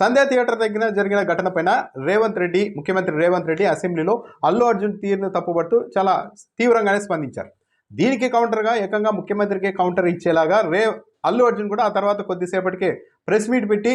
సంధ్యా theatre దగ్గర జరిగిన ఘటనపైన రేవంత్ రెడ్డి ముఖ్యమంత్రి రేవంత్ రెడ్డి అసెంబ్లీలో అల్లు అర్జున్ తీరును తప్పుపడుతూ చాలా తీవ్రంగానే స్పందించారు. దీనికి కౌంటర్గా ఏకంగా ముఖ్యమంత్రికి కౌంటర్ ఇచ్చేలాగా రే అల్లు అర్జున్ కూడా ఆ తర్వాత కొద్దిసేపటికే ప్రెస్ మీట్ పెట్టి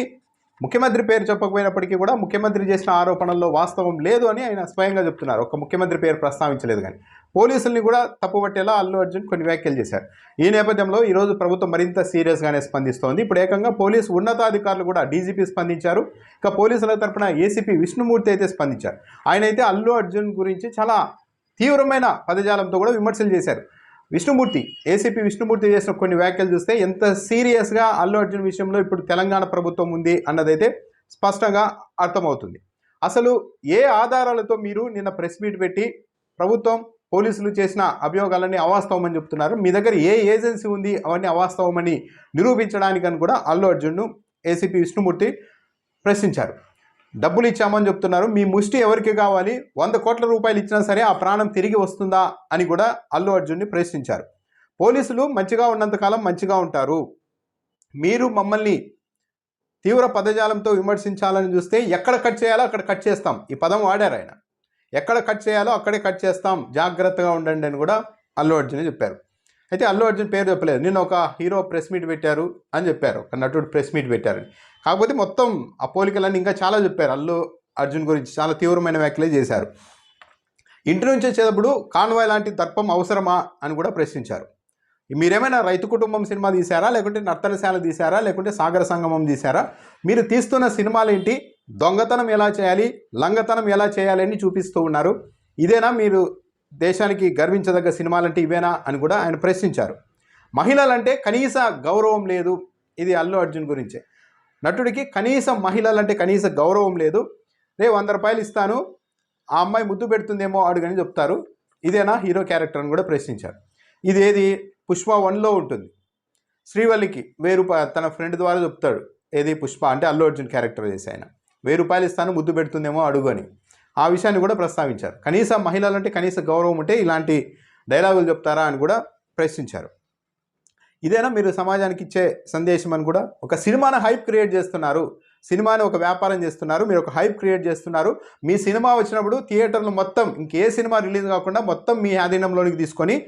ముఖ్యమంత్రి పేరు చెప్పకపోయినప్పటికీ కూడా ముఖ్యమంత్రి చేసిన ఆరోపణల్లో వాస్తవం లేదు అని ఆయన స్వయంగా చెప్తున్నారు. ఒక ముఖ్యమంత్రి పేరు ప్రస్తావించలేదు కానీ. పోలీసుల్ని కూడా తప్పుపట్టేలా అల్లు అర్జున్ కొన్ని వ్యాఖ్యలు చేశారు. ఈ నేపథ్యంలో ఈరోజు ప్రభుత్వం మరింత సీరియస్గానే స్పందిస్తోంది. ఇప్పుడు ఏకంగా పోలీసు ఉన్నతాధికారులు కూడా డీజీపీ స్పందించారు. ఇక పోలీసుల తరపున ఏసీపీ విష్ణుమూర్తి అయితే స్పందించారు. ఆయన అయితే అల్లు అర్జున్ గురించి చాలా తీవ్రమైన పదజాలంతో కూడా విమర్శలు చేశారు. విష్ణుమూర్తి ఏసీపీ విష్ణుమూర్తి చేసిన కొన్ని వ్యాఖ్యలు చూస్తే ఎంత సీరియస్గా అల్లు అర్జున్ విషయంలో ఇప్పుడు తెలంగాణ ప్రభుత్వం ఉంది అన్నదైతే స్పష్టంగా అర్థమవుతుంది. అసలు ఏ ఆధారాలతో మీరు నిన్న ప్రెస్ మీట్ పెట్టి ప్రభుత్వం పోలీసులు చేసిన అభియోగాలన్నీ అవాస్తవమని చెప్తున్నారు. మీ దగ్గర ఏ ఏజెన్సీ ఉంది? అవన్నీ అవాస్తవమని నిరూపించడానికని కూడా అల్లు అర్జున్ను ఏసీపీ విష్ణుమూర్తి ప్రశ్నించారు. డబ్బులు ఇచ్చామని చెప్తున్నారు. మీ ముష్టి ఎవరికి కావాలి? వంద కోట్ల రూపాయలు ఇచ్చినా సరే ఆ ప్రాణం తిరిగి వస్తుందా? అని కూడా అల్లు అర్జున్ని ప్రశ్నించారు. పోలీసులు మంచిగా ఉన్నంతకాలం మంచిగా ఉంటారు. మీరు మమ్మల్ని తీవ్ర పదజాలంతో విమర్శించాలని చూస్తే ఎక్కడ కట్ చేయాలో అక్కడ కట్ చేస్తాం. ఈ పదం వాడారు ఆయన. ఎక్కడ కట్ చేయాలో అక్కడే కట్ చేస్తాం. జాగ్రత్తగా ఉండండి అని కూడా అల్లు అర్జున్ చెప్పారు. అయితే అల్లు అర్జున్ పేరు చెప్పలేదు. నిన్న ఒక హీరో ప్రెస్ మీట్ పెట్టారు అని చెప్పారు. ఒక నటుడు ప్రెస్ మీట్ పెట్టారని. కాకపోతే మొత్తం ఆ పోలికలన్నీ ఇంకా చాలా చెప్పారు. అల్లు అర్జున్ గురించి చాలా తీవ్రమైన వ్యాఖ్యలే చేశారు. ఇంటి నుంచి వచ్చేటప్పుడు కాన్వాయ్ లాంటి దర్పం అవసరమా అని కూడా ప్రశ్నించారు. మీరేమైనా రైతు కుటుంబం సినిమా తీశారా? లేకుంటే నర్తనశాల తీశారా? లేకుంటే సాగర సంగమం తీశారా? మీరు తీస్తున్న సినిమాలు ఏంటి దొంగతనం ఎలా చేయాలి? లంగతనం ఎలా చేయాలి అని చూపిస్తూ ఉన్నారు. ఇదేనా మీరు దేశానికి గర్వించదగ్గ సినిమాలంటే ఇవేనా అని కూడా ఆయన ప్రశ్నించారు. మహిళలంటే కనీస గౌరవం లేదు. ఇది అల్లు అర్జున్ గురించే. నటుడికి కనీసం మహిళలంటే కనీస గౌరవం లేదు. రేపు వంద రూపాయలు ఇస్తాను. ఆ అమ్మాయి ముద్దు పెడుతుందేమో అడుగని చెప్తారు. ఇదేనా హీరో క్యారెక్టర్ అని కూడా ప్రశ్నించారు. ఇది ఏది పుష్ప వన్లో ఉంటుంది. శ్రీవల్లికి వేరు తన ఫ్రెండ్ ద్వారా చెప్తాడు. ఏది? పుష్ప అంటే అల్లు అర్జున్ క్యారెక్టర్ చేసి ఆయన. వెయ్యి రూపాయలు ఇస్తాను ముద్దు పెడుతుందేమో అడుగు అని. ఆ విషయాన్ని కూడా ప్రస్తావించారు. కనీసం మహిళలంటే కనీస గౌరవం ఉంటే ఇలాంటి డైలాగులు చెప్తారా అని కూడా ప్రశ్నించారు. ఇదేనా మీరు సమాజానికి ఇచ్చే సందేశం అని కూడా? ఒక సినిమాను హైప్ క్రియేట్ చేస్తున్నారు. సినిమాని ఒక వ్యాపారం చేస్తున్నారు. మీరు ఒక హైప్ క్రియేట్ చేస్తున్నారు. మీ సినిమా వచ్చినప్పుడు థియేటర్లు మొత్తం ఇంకే సినిమా రిలీజ్ కాకుండా మొత్తం మీ ఆధీనంలోనికి తీసుకొని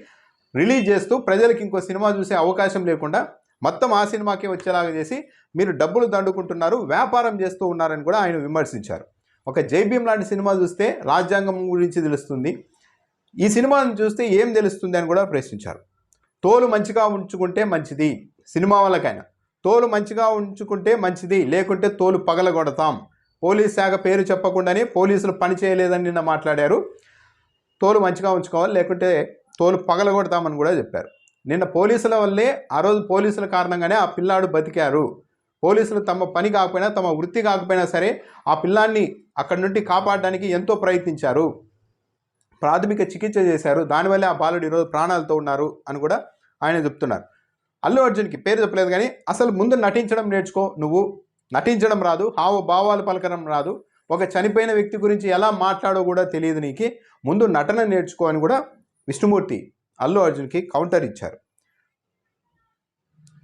రిలీజ్ చేస్తూ ప్రజలకు ఇంకో సినిమా చూసే అవకాశం లేకుండా మొత్తం ఆ సినిమాకే వచ్చేలాగా చేసి మీరు డబ్బులు దండుకుంటున్నారు వ్యాపారం చేస్తూ ఉన్నారని కూడా ఆయన విమర్శించారు. ఒక జైబీం లాంటి సినిమా చూస్తే రాజ్యాంగం గురించి తెలుస్తుంది. ఈ సినిమాను చూస్తే ఏం తెలుస్తుంది అని కూడా ప్రశ్నించారు. తోలు మంచిగా ఉంచుకుంటే మంచిది సినిమా వాళ్ళకైనా. తోలు మంచిగా ఉంచుకుంటే మంచిది లేకుంటే తోలు పగలగొడతాం. పోలీస్ శాఖ పేరు చెప్పకుండానే పోలీసులు పని చేయలేదని నిన్న మాట్లాడారు. తోలు మంచిగా ఉంచుకోవాలి లేకుంటే తోలు పగలగొడతామని కూడా చెప్పారు. నిన్న పోలీసుల వల్లే ఆ రోజు పోలీసుల కారణంగానే ఆ పిల్లాడు బతికారు. పోలీసులు తమ పని కాకపోయినా తమ వృత్తి కాకపోయినా సరే ఆ పిల్లాన్ని అక్కడి నుండి కాపాడడానికి ఎంతో ప్రయత్నించారు. ప్రాథమిక చికిత్స చేశారు. దానివల్లే ఆ బాలుడు ఈరోజు ప్రాణాలతో ఉన్నారు అని కూడా ఆయన చెప్తున్నారు. అల్లు అర్జున్కి పేరు చెప్పలేదు కానీ అసలు ముందు నటించడం నేర్చుకో నువ్వు. నటించడం రాదు. హావ భావాలు పలకడం రాదు. ఒక చనిపోయిన వ్యక్తి గురించి ఎలా మాట్లాడో కూడా తెలియదు నీకు. ముందు నటన నేర్చుకో అని కూడా విష్ణుమూర్తి అల్లు అర్జున్కి కౌంటర్ ఇచ్చారు.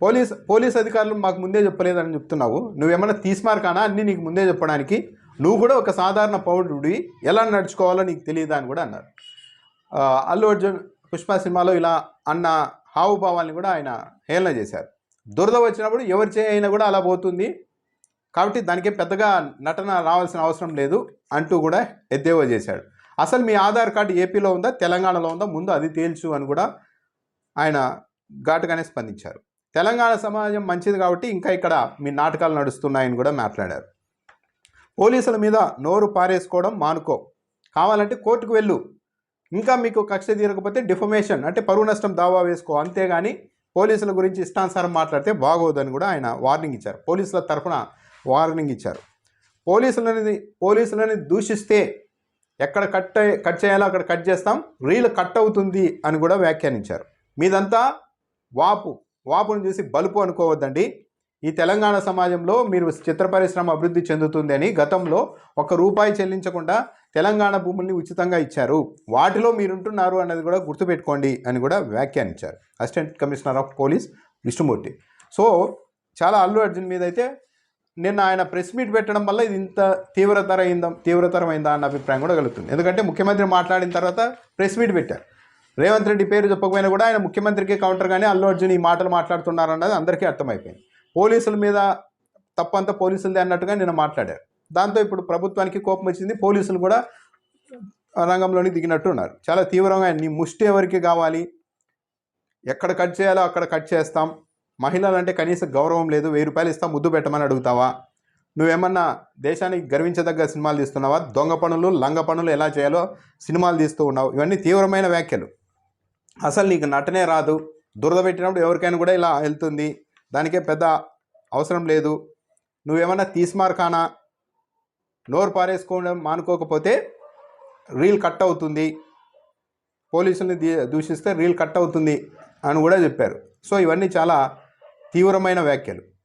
పోలీస్ పోలీస్ అధికారులు మాకు ముందే చెప్పలేదని చెప్తున్నావు. నువ్వేమైనా తీసుమార్కానా అన్నీ నీకు ముందే చెప్పడానికి. నువ్వు కూడా ఒక సాధారణ పౌరుడివి. ఎలా నడుచుకోవాలో నీకు తెలియదా అని కూడా అన్నారు. అల్లు అర్జున్ పుష్ప సినిమాలో ఇలా అన్న హావుభావాల్ని కూడా ఆయన హేళన చేశారు. దురద వచ్చినప్పుడు ఎవరి చేయైనా అయినా కూడా అలా పోతుంది. కాబట్టి దానికి పెద్దగా నటన రావాల్సిన అవసరం లేదు అంటూ కూడా ఎద్దేవా చేశాడు. అసలు మీ ఆధార్ కార్డు ఏపీలో ఉందా తెలంగాణలో ఉందా? ముందు అది తేల్చు అని కూడా ఆయన ఘాటుగానే స్పందించారు. తెలంగాణ సమాజం మంచిది కాబట్టి ఇంకా ఇక్కడ మీ నాటకాలు నడుస్తున్నాయని కూడా మాట్లాడారు. పోలీసుల మీద నోరు పారేసుకోవడం మానుకో. కావాలంటే కోర్టుకు వెళ్ళు. ఇంకా మీకు కక్ష తీరకపోతే డిఫమేషన్ అంటే పరువు నష్టం దావా వేసుకో. అంతేగాని పోలీసుల గురించి ఇష్టానుసారం మాట్లాడితే బాగోదని కూడా ఆయన వార్నింగ్ ఇచ్చారు. పోలీసుల తరఫున వార్నింగ్ ఇచ్చారు. పోలీసులని పోలీసులని దూషిస్తే ఎక్కడ కట్ కట్ చేయాలో అక్కడ కట్ చేస్తాం. రీల్ కట్ అవుతుంది అని కూడా వ్యాఖ్యానించారు. మీదంతా వాపు వాపును చూసి బలుపు అనుకోవద్దండి. ఈ తెలంగాణ సమాజంలో మీరు చిత్ర పరిశ్రమ అభివృద్ధి చెందుతుంది అని గతంలో ఒక రూపాయి చెల్లించకుండా తెలంగాణ భూముల్ని ఉచితంగా ఇచ్చారు. వాటిలో మీరుంటున్నారు అన్నది కూడా గుర్తుపెట్టుకోండి అని కూడా వ్యాఖ్యానించారు. Assistant commissioner of police Vishnumurthy. So చాలా అల్లు అర్జున్ మీద అయితే నిన్న ఆయన ప్రెస్ మీట్ పెట్టడం వల్ల ఇది ఇంత తీవ్రతర అయిందా తీవ్రతరమైందా అన్న అభిప్రాయం కూడా కలుగుతుంది. ఎందుకంటే ముఖ్యమంత్రి మాట్లాడిన తర్వాత ప్రెస్ మీట్ పెట్టారు. రేవంత్ రెడ్డి పేరు చెప్పకపోయినా కూడా ఆయన ముఖ్యమంత్రికి కౌంటర్గానే అల్లు అర్జున్ ఈ మాటలు మాట్లాడుతున్నారన్నది అందరికీ అర్థమైపోయింది. పోలీసుల మీద తప్పంతా పోలీసులదే అన్నట్టుగా నిన్న మాట్లాడారు. దాంతో ఇప్పుడు ప్రభుత్వానికి కోపం వచ్చింది. పోలీసులు కూడా రంగంలోని దిగినట్టు ఉన్నారు. చాలా తీవ్రంగా నీ ముష్టి ఎవరికి కావాలి? ఎక్కడ కట్ చేయాలో అక్కడ కట్ చేస్తాం. మహిళలు అంటే కనీస గౌరవం లేదు వెయ్యి రూపాయలు ఇస్తా ముద్దు పెట్టమని అడుగుతావా? నువ్వేమన్నా దేశానికి గర్వించదగ్గ సినిమాలు తీస్తున్నావా? దొంగ పనులు లంగ పనులు ఎలా చేయాలో సినిమాలు తీస్తూ ఉన్నావు. ఇవన్నీ తీవ్రమైన వ్యాఖ్యలు. అసలు నీకు నటనే రాదు. దురద పెట్టినప్పుడు ఎవరికైనా కూడా ఇలా వెళ్తుంది. దానికే పెద్ద అవసరం లేదు. నువ్వేమన్నా తీస్మార్కానా నోరు పారేసుకోవడం మానుకోకపోతే రీల్ కట్ అవుతుంది. పోలీసుల్ని దీ- దూషిస్తే రీల్ కట్ అవుతుంది అని కూడా చెప్పారు. సో ఇవన్నీ చాలా తీవ్రమైన వ్యాఖ్యలు.